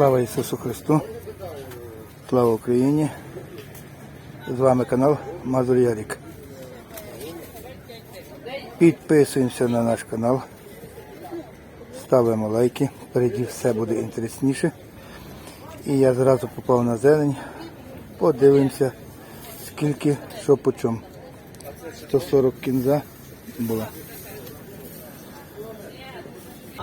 Слава Ісусу Христу! Слава Україні! З вами канал Мазур Ярік. Підписуємося на наш канал, ставимо лайки, впереді все буде інтересніше. І я зразу попав на зелень, подивимося, скільки, що по чому. 140 кінза була.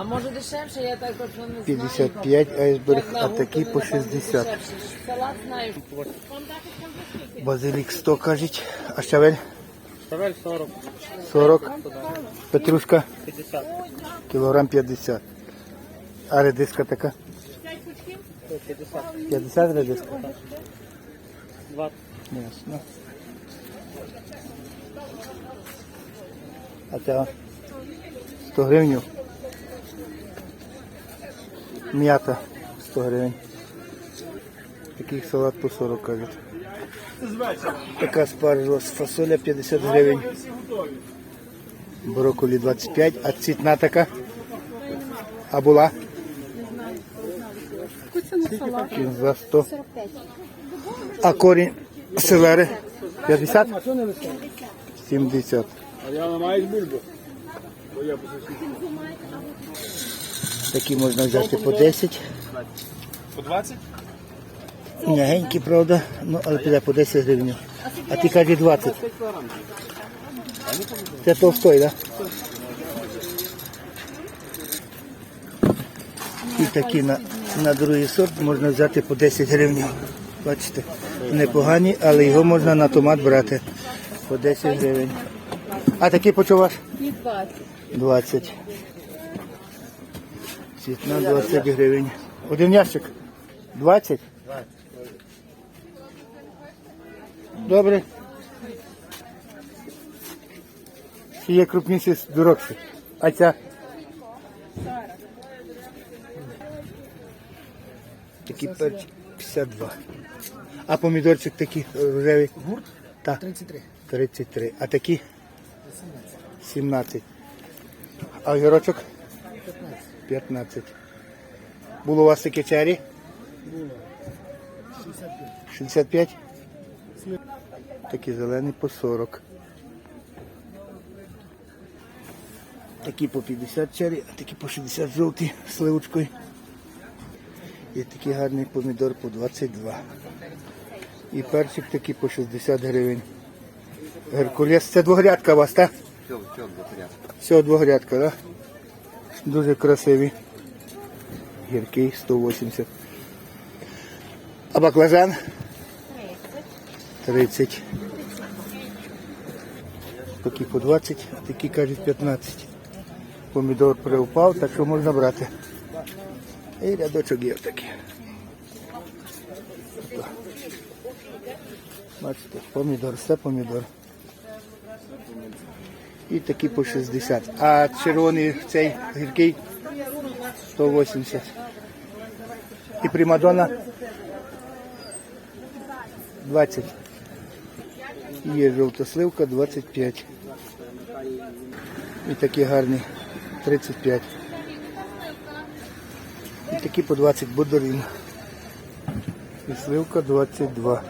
А може дешевше, я так точно не знаю. 55 айсберг, а такі по 60. дешевше. Салат знаю. Базилік 100 кажуть, а щавель Ставель 40, 40, петрушка 50, кілограм 50. А редиска така? 50, 50 редиска? 20. Ясно. А ця 100 гривень. М'ята 100 гривень. Такий салат по 40 кажуть. Така спаржа з фасоля 50 гривень. Брокколі 25, а цвітна така. А була? За 100. А корінь селери 50? 70. А я не маю бульбу. Такі можна взяти по 10. По 20? Мягенькі, правда, ну але піде по 10 гривень. А ти кажеш 20. Це товстой, так? І такі на, на другий сорт можна взяти по 10 гривень. Бачите, непогані, але його можна на томат брати по 10 гривень. А такі по чому ваш? 20. Цвітна 20 гривень. Один ящик? 20? Добре. Ще є крупніші дорогші. А ця? Такий перчик 52. А помідорчик такий рожевий? Гурт? Так. 33. 33. А такі? 17. А огірочок? 15. 15. Було у вас таке чері? Було. 65. 65? Такі зелені по 40. Такі по 50 чері, а такі по 60 жовті з сливочкою. І такий гарний помідор по 22. І перчик такий по 60 гривень. Геркулес, це двогрядка у вас, так? Все, двогрядка, так? Дуже красивий. Гіркий 180. А баклажан? 30. Такі по 20, а такі кажуть 15. Помідор приупав, так що можна брати. І рядочок є такий. Бачите, помідор, все помідор. І такі по 60. А червоний цей гіркий 180. І примадонна 20. Є жовтосливка 25. І такі гарні 35. І такі по 20 будорін. І сливка 22.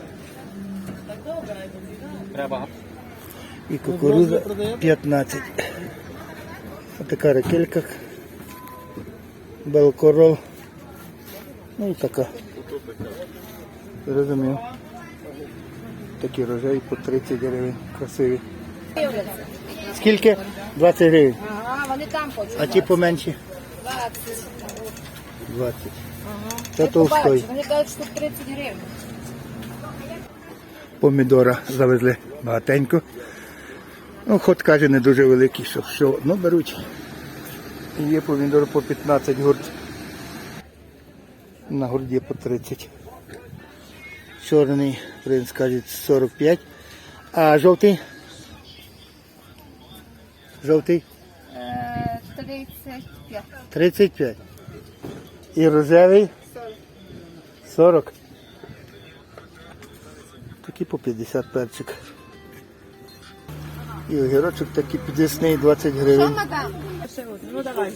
Треба. І кукурудза 15. Отака ракелька. Белкорол. Ну і така. Розумів. Такі рожеві по 30 гривень. Красиві. Скільки? 20 гривень. Ага, вони там хочуть. А ті поменші? 20. 20. Це толстой. Вони кажуть, що 30 гривень. Помідора завезли багатенько. Ну, ход каже, не дуже великий, щоб все одно беруть. Є помідор по 15 гурт. На гурді по 30. Чорний принц каже 45. А жовтий? Жовтий? 35. 35. І рожевий? 40. Такі по 50 перчик. І огірочок такий підвісний 20 гривень. мадам? Ну давай.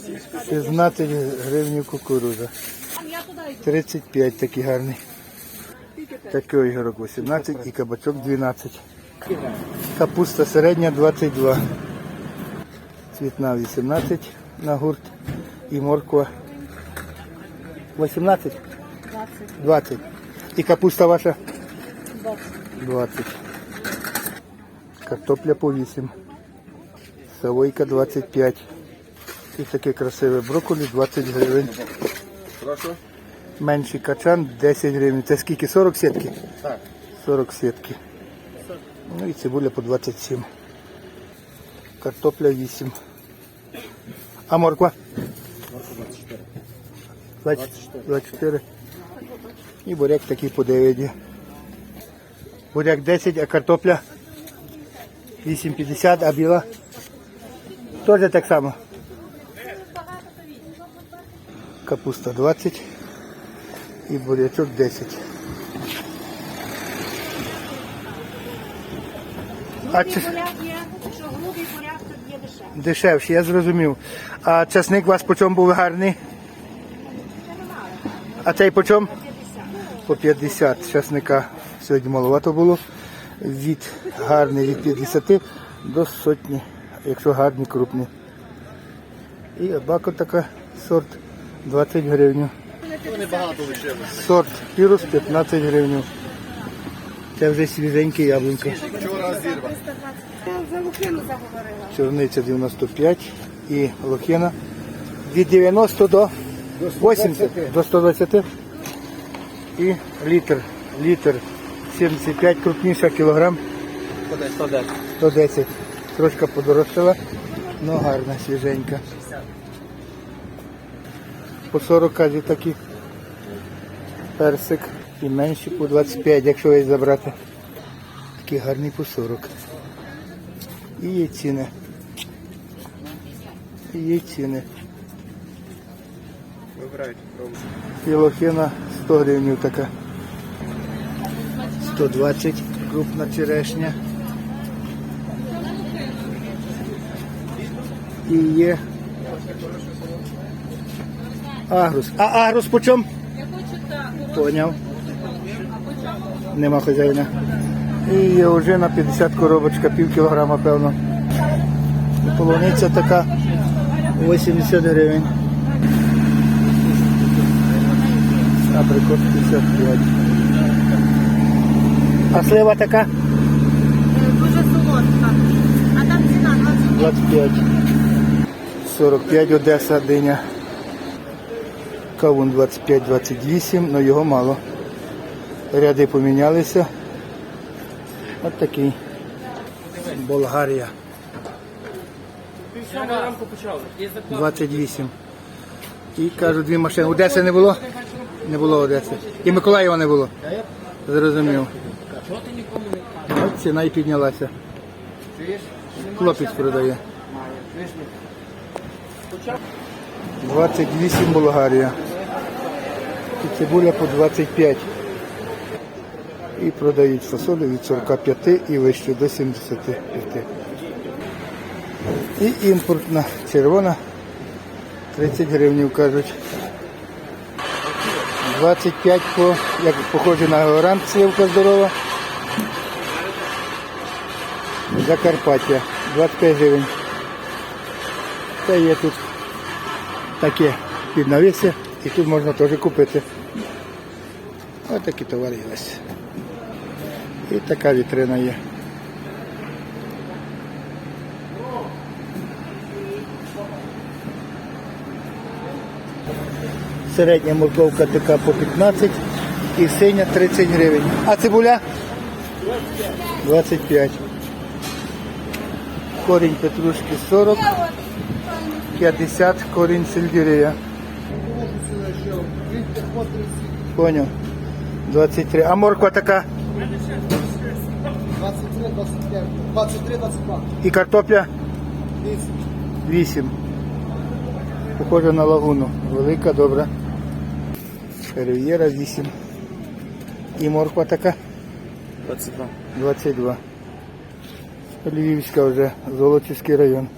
16 гривень кукурудза. 35 такий гарний. Такий огірок 18 і кабачок 12. Капуста середня 22. Цвітна 18 на гурт. І морква 18? 20. 20. І капуста ваша? 20. Картопля по 8. Савойка 25. І таке красиве брокколі 20 гривень. Менший качан 10 гривень. Це скільки? 40 сітки? Так. 40 сітки. Ну і цибуля по 27. Картопля 8. А морква? 24. 24. І буряк такий по 9. Буряк 10, а картопля 8,50, а біла? Теж так само. Капуста 20 і бурячок 10. А чи... Дешевші, я зрозумів. А часник у вас по чому був гарний? А цей по чому? По 50 часника сьогодні маловато було. Від гарний від 50 до сотні, якщо гарний, крупний. І абако така сорт 20 гривень. Сорт пірус 15 гривень. Це вже свіженькі яблуньки. Чорниця 95 і лохина від 90 до 80, до 120 і літр, літр 75, крупніша кілограм 110. 110. Трошки подорожчала, але гарна, свіженька. По 40 кажуть такі персик і менші по 25, якщо весь забрати. Такий гарний по 40. І є ціни. І є ціни. Вибирайте, пробуйте. Філохина 100 гривень така. 120 крупна черешня. І є агрус. А агрус по чому? Поняв. Нема хазяїна. І є вже на 50 коробочка, пів кілограма, певно. Полуниця така 80 гривень. Абрикос 55. А слива така? Дуже солодка. А там ціна 20. 25. 45 Одеса диня. Кавун 25-28, але його мало. Ряди помінялися. От такий. Болгарія. 28. І кажуть, дві машини. Одеси не було? Не було Одеси. І Миколаєва не було. Зрозумів. От ціна і піднялася. Хлопець продає. 28 Болгарія. І цибуля по 25. І продають фасолю від 45 і вище до 75. І імпортна червона 30 гривень кажуть. 25 по, як похоже на гарант, сливка здорова. Закарпаття 25 гривень. Це є тут таке під і тут можна теж купити. Ось такі товари є. І така вітрина є. Середня морковка така по 15 і синя 30 гривень. А цибуля? 25. Корінь петрушки 40, 50 корінь сельдерея. Понял. 23. А морква така? 23, 25, 23, 22. І картопля? 8. Похоже на лагуну. Велика, добра. Рив'єра 8. І морква така? 22. 22. Львівська вже, Золочівський район.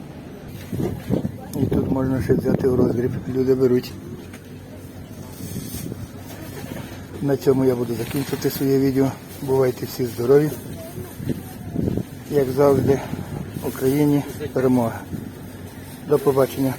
І тут можна ще взяти в розгріб. Люди беруть. На цьому я буду закінчувати своє відео. Бувайте всі здорові. Як завжди, Україні перемога. До побачення.